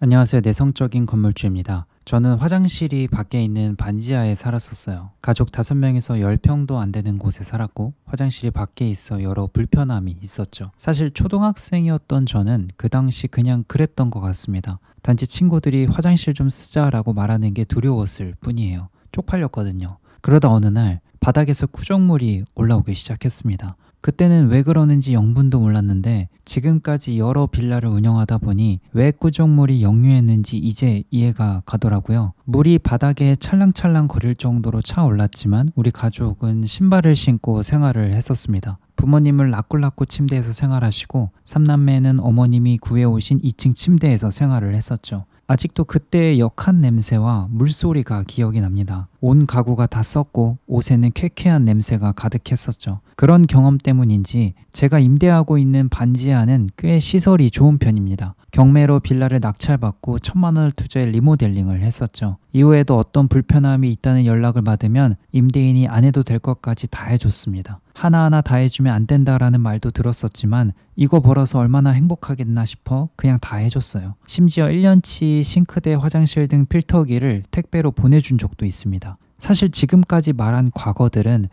안녕하세요. 내성적인 건물주입니다. 저는 화장실이 밖에 있는 반지하에 살았었어요. 가족 5명에서 10평도 안 되는 곳에 살았고 화장실이 밖에 있어 여러 불편함이 있었죠. 사실 초등학생이었던 저는 그 당시 그냥 그랬던 것 같습니다. 단지 친구들이 화장실 좀 쓰자라고 말하는 게 두려웠을 뿐이에요. 쪽팔렸거든요. 그러다 어느 날 바닥에서 구정물이 올라오기 시작했습니다. 그때는 왜 그러는지 영분도 몰랐는데 지금까지 여러 빌라를 운영하다 보니 왜 꾸정물이 역류했는지 이제 이해가 가더라고요. 물이 바닥에 찰랑찰랑 거릴 정도로 차올랐지만 우리 가족은 신발을 신고 생활을 했었습니다. 부모님을 라꿀라꾸 침대에서 생활하시고 삼남매는 어머님이 구해오신 2층 침대에서 생활을 했었죠. 아직도 그때의 역한 냄새와 물소리가 기억이 납니다. 온 가구가 다 썩고 옷에는 쾌쾌한 냄새가 가득했었죠. 그런 경험 때문인지 제가 임대하고 있는 반지하는 꽤 시설이 좋은 편입니다. 경매로 빌라를 낙찰받고 천만 원을 투자해 리모델링을 했었죠. 이후에도 어떤 불편함이 있다는 연락을 받으면 임대인이 안 해도 될 것까지 다 해줬습니다. 하나하나 다 해주면 안 된다라는 말도 들었었지만 이거 벌어서 얼마나 행복하겠나 싶어 그냥 다 해줬어요. 심지어 1년치 싱크대, 화장실 등 필터기를 택배로 보내준 적도 있습니다. 사실 지금까지 말한 과거들은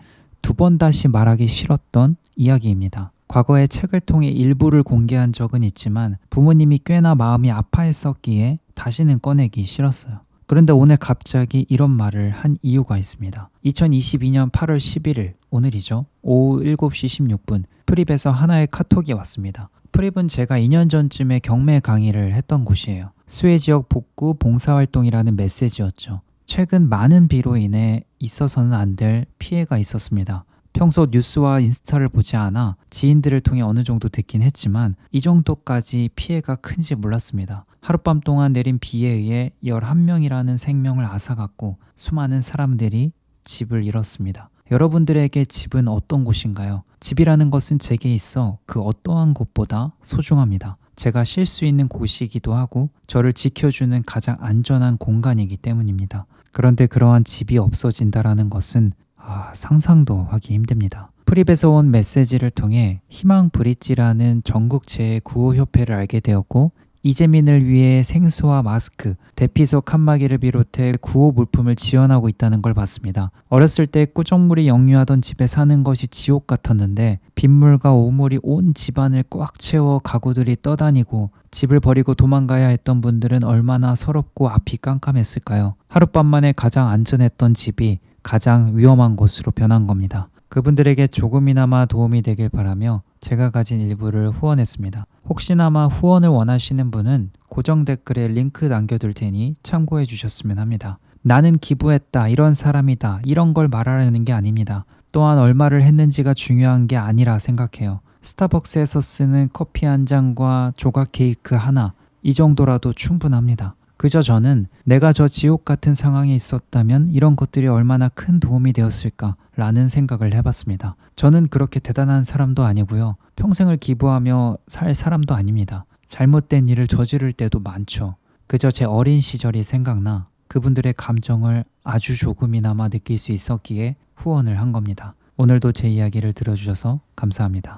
두 번 다시 말하기 싫었던 이야기입니다. 과거에 책을 통해 일부를 공개한 적은 있지만 부모님이 꽤나 마음이 아파했었기에 다시는 꺼내기 싫었어요. 그런데 오늘 갑자기 이런 말을 한 이유가 있습니다. 2022년 8월 11일 오늘이죠. 오후 7시 16분 프립에서 하나의 카톡이 왔습니다. 프립은 제가 2년 전쯤에 경매 강의를 했던 곳이에요. 수해 지역 복구 봉사활동이라는 메시지였죠. 최근 많은 비로 인해 있어서는 안 될 피해가 있었습니다. 평소 뉴스와 인스타를 보지 않아 지인들을 통해 어느 정도 듣긴 했지만 이 정도까지 피해가 큰지 몰랐습니다. 하룻밤 동안 내린 비에 의해 11명이라는 생명을 앗아갔고 수많은 사람들이 집을 잃었습니다. 여러분들에게 집은 어떤 곳인가요? 집이라는 것은 제게 있어 그 어떠한 곳보다 소중합니다. 제가 쉴 수 있는 곳이기도 하고 저를 지켜주는 가장 안전한 공간이기 때문입니다. 그런데 그러한 집이 없어진다라는 것은 아, 상상도 하기 힘듭니다. 프립에서 온 메시지를 통해 희망 브릿지라는 전국체의 구호협회를 알게 되었고 이재민을 위해 생수와 마스크, 대피소 칸막이를 비롯해 구호 물품을 지원하고 있다는 걸 봤습니다. 어렸을 때 꾸정물이 역류하던 집에 사는 것이 지옥 같았는데 빗물과 오물이 온 집안을 꽉 채워 가구들이 떠다니고 집을 버리고 도망가야 했던 분들은 얼마나 서럽고 앞이 깜깜했을까요? 하룻밤 만에 가장 안전했던 집이 가장 위험한 곳으로 변한 겁니다. 그분들에게 조금이나마 도움이 되길 바라며 제가 가진 일부를 후원했습니다. 혹시나마 후원을 원하시는 분은 고정 댓글에 링크 남겨둘 테니 참고해 주셨으면 합니다. 나는 기부했다, 이런 사람이다, 이런 걸 말하려는 게 아닙니다. 또한 얼마를 했는지가 중요한 게 아니라 생각해요. 스타벅스에서 쓰는 커피 한 잔과 조각 케이크 하나, 이 정도라도 충분합니다. 그저 저는 내가 저 지옥 같은 상황에 있었다면 이런 것들이 얼마나 큰 도움이 되었을까 라는 생각을 해봤습니다. 저는 그렇게 대단한 사람도 아니고요. 평생을 기부하며 살 사람도 아닙니다. 잘못된 일을 저지를 때도 많죠. 그저 제 어린 시절이 생각나 그분들의 감정을 아주 조금이나마 느낄 수 있었기에 후원을 한 겁니다. 오늘도 제 이야기를 들어주셔서 감사합니다.